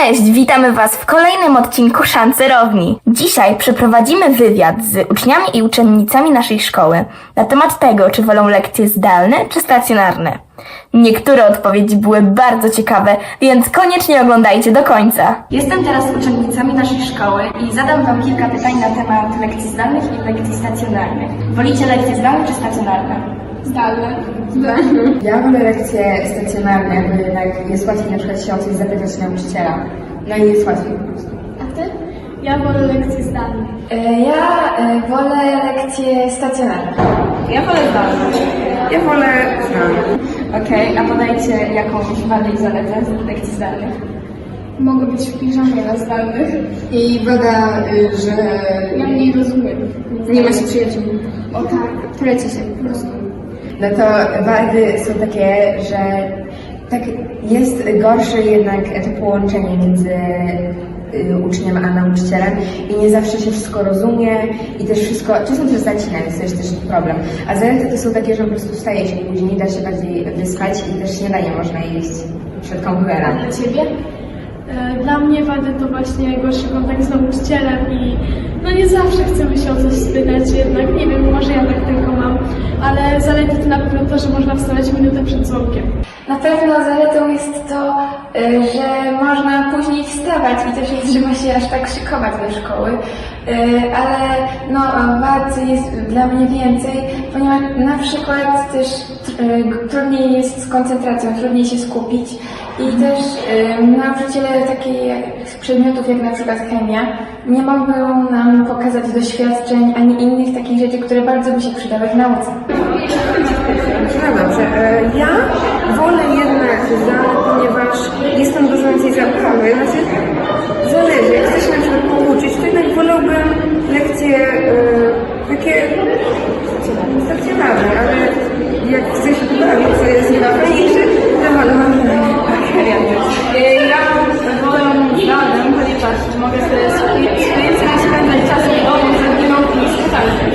Cześć, witamy Was w kolejnym odcinku Szancerowni. Dzisiaj przeprowadzimy wywiad z uczniami i uczennicami naszej szkoły na temat tego, czy wolą lekcje zdalne czy stacjonarne. Niektóre odpowiedzi były bardzo ciekawe, więc koniecznie oglądajcie do końca. Jestem teraz uczennicami naszej szkoły i zadam Wam kilka pytań na temat lekcji zdalnych i lekcji stacjonarnych. Wolicie lekcje zdalne czy stacjonarne? Zdalne. Ja wolę lekcje stacjonarne, bo jednak jest łatwiej na przykład się o coś zapytać nauczyciela. No i jest łatwiej po prostu. A ty? Ja wolę lekcje zdalne. Ja e, wolę lekcje stacjonarne. Ja wolę zdalne. Ja wolę zdalne. Okej, a podajcie jakąś wadę i zaletę z lekcji zdalnych. Mogę być w piżamie na zdalnych. I wada, y, że Ja mniej rozumiem. nie ma się przyjaciół. O tak, poleci się po prostu. No to wady są takie, że tak jest gorsze jednak to połączenie między y, uczniem a nauczycielem i nie zawsze się wszystko rozumie i też wszystko, czasem też zacina, więc to jest też problem. A zalety to są takie, że po prostu wstaje się później, da się bardziej wyspać i też śniadanie można jeść przed komputerem. Dla ciebie? E, Dla mnie wady to właśnie gorszy kontakt z nauczycielem i no nie zawsze chcemy się o coś spytać, jednak nie wiem, może ja tak tylko mam, ale zalety to na pewno to, że można wstawać minutę przed dzwonkiem. Na pewno zaletą jest to, y, że można później wstawać i też nie trzeba się aż tak szykować do szkoły, Y, ale no, wad jest dla mnie więcej, ponieważ na przykład też y, trudniej jest z koncentracją, trudniej się skupić i też y, nauczyciele takich przedmiotów jak na przykład chemia nie mogą nam pokazać doświadczeń ani innych takich rzeczy, które bardzo by się przydały w nauce. No dobrze, e, ja wolę jednak zdalne, ponieważ jest tam dużo więcej zabawy. Znaczy, zależy, jak chcę się na przykład pouczyć, to jednak wolałbym lekcje e, takie stacjonarne, ale jak chcę się pobawić, co jest chyba fajniejsze, to wolę Ja wolę zdalnym, ponieważ mogę sobie więcej spędzać czas z moją rodziną i spotkać.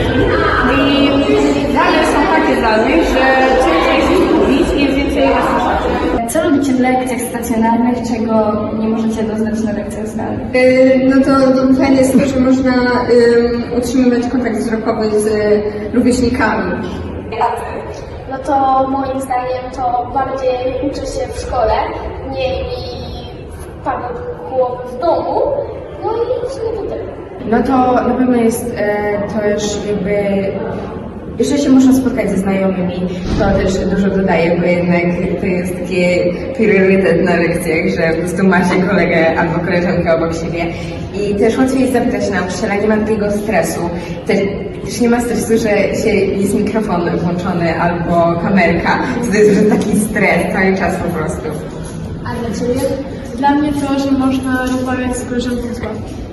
I zdalne są takie zdalne, że ciężej się skupić i jest więcej usłyszeć. Co robicie w lekcjach stacjonarnych, czego nie możecie doznać na lekcjach zdalnych? No to, to fajne jest to, że można ym, utrzymywać kontakt wzrokowy z y, rówieśnikami. No to moim zdaniem to bardziej uczę się w szkole, mniej mi wpada do głowy w domu. No i w sumie to tyle. No to na pewno jest e, też jakby jeszcze się można spotkać ze znajomymi, to też dużo dodaje, bo jednak to jest taki priorytet na lekcjach, że po prostu ma się kolegę albo koleżankę obok siebie. I też łatwiej jest zapytać nauczyciela, nie ma takiego stresu. Też, też nie ma stresu, że się jest mikrofon włączony albo kamerka. To jest taki stres cały czas po prostu. A dla ciebie? Dla mnie to, że można rozmawiać z koleżanką z ławki.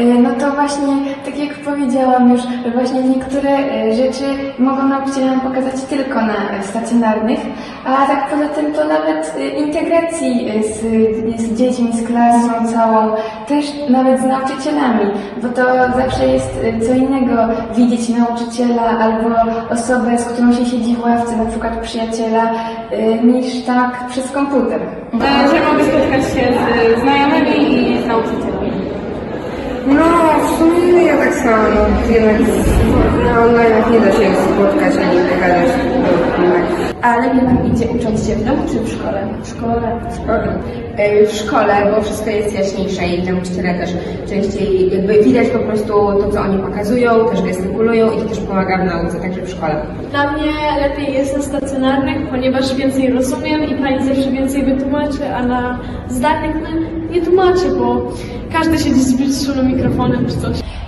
Y, No to właśnie, tak jak powiedziałam już, właśnie niektóre y, rzeczy mogą nauczyciele nam pokazać tylko na stacjonarnych, a tak poza tym to nawet y, integracji z, z dziećmi, z klasą całą, też nawet z nauczycielami, bo to zawsze jest co innego widzieć nauczyciela albo osobę, z którą się siedzi w ławce, na przykład przyjaciela, niż tak przez komputer. E, Że mogę spotkać się z znajomymi i z nauczycielami. No, w sumie ja tak samo, no, jednak na online nie da się spotkać ani pogadać. No, jednak. Idzie ucząc się w domu czy w szkole? W szkole. W szkole. E, W szkole, bo wszystko jest jaśniejsze i nauczyciele też częściej jakby widać po prostu to, co oni pokazują, też gestykulują i to też pomaga w nauce, także w szkole. Dla mnie lepiej jest na stacjonarnych, ponieważ więcej rozumiem i pani zawsze więcej wytłumaczy, a na zdalnych no, nie tłumaczy, bo każdy siedzi z wyciszonym mikrofonem czy. Y,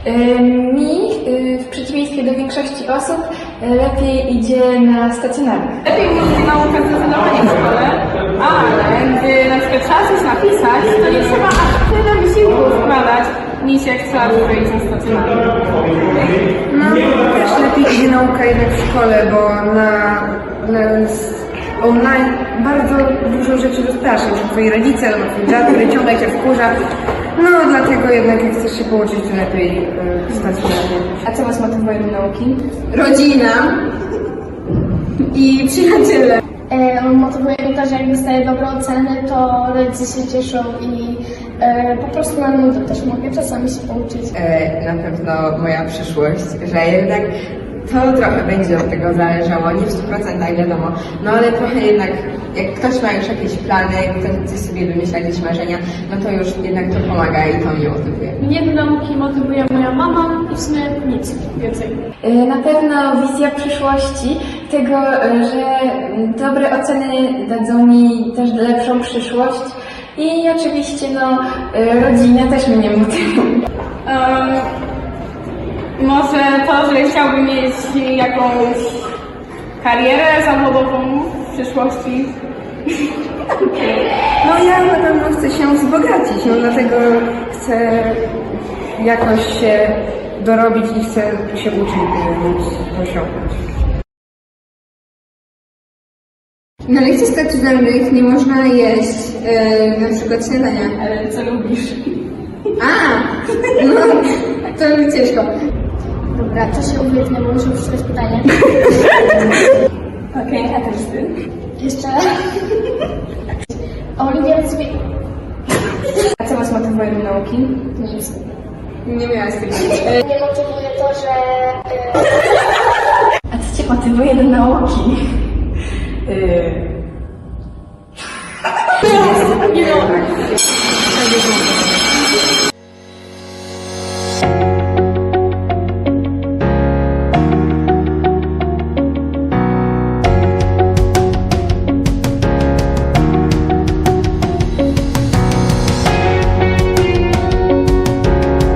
Mi, y, w przeciwieństwie do większości osób, y, lepiej idzie na stacjonarnych. Lepiej mi się nauka zdecydowanie w szkole, ale gdy na przykład trzeba coś napisać, to nie trzeba aż tyle wysiłku wkładać, niż jak trzeba zrobić na stacjonarnym. No, też lepiej idzie nauka jednak w szkole, bo na, na online bardzo dużo rzeczy rozprasza, że twoi rodzice albo twój brat, który ciągle cię wkurza. No, dlatego jednak jak chcesz się pouczyć, to lepiej y, stacjonarnie. A co Was motywuje do nauki? Rodzina i przyjaciele. E, motywuje mnie to, że jak dostaję dobre oceny, to rodzice się cieszą i e, po prostu na nudę też mogę czasami się pouczyć. E, na pewno moja przyszłość, że jednak to trochę będzie od tego zależało, nie w 100% wiadomo, no ale trochę jednak, jak ktoś ma już jakieś plany, ktoś coś sobie wymyśla, jakieś marzenia, no to już jednak to pomaga i to mnie motywuje. Mnie do nauki motywuje moja mama i w sumie nic więcej. Y, Na pewno wizja przyszłości, tego, y, że dobre oceny dadzą mi też lepszą przyszłość i oczywiście no, y, rodzina też mnie motywuje. Em, może to, że chciałbym mieć jakąś karierę zawodową w przyszłości. No ja na pewno chcę się wzbogacić, no dlatego chcę jakoś się dorobić i chcę się uczyć, by móc to osiągnąć. Na lekcjach stacjonarnych nie można jeść e, na przykład śniadania. Ale co lubisz? A! No, to mi ciężko. Dobra, to się uwietnię, bo muszę przeczytać pytanie. Okej, a też ty. Jeszcze raz. Oliwia sobie... A co Was motywuje do nauki? Nic. Nie miałaś tego. Mnie motywuje to, że... e, A co Cię motywuje do nauki?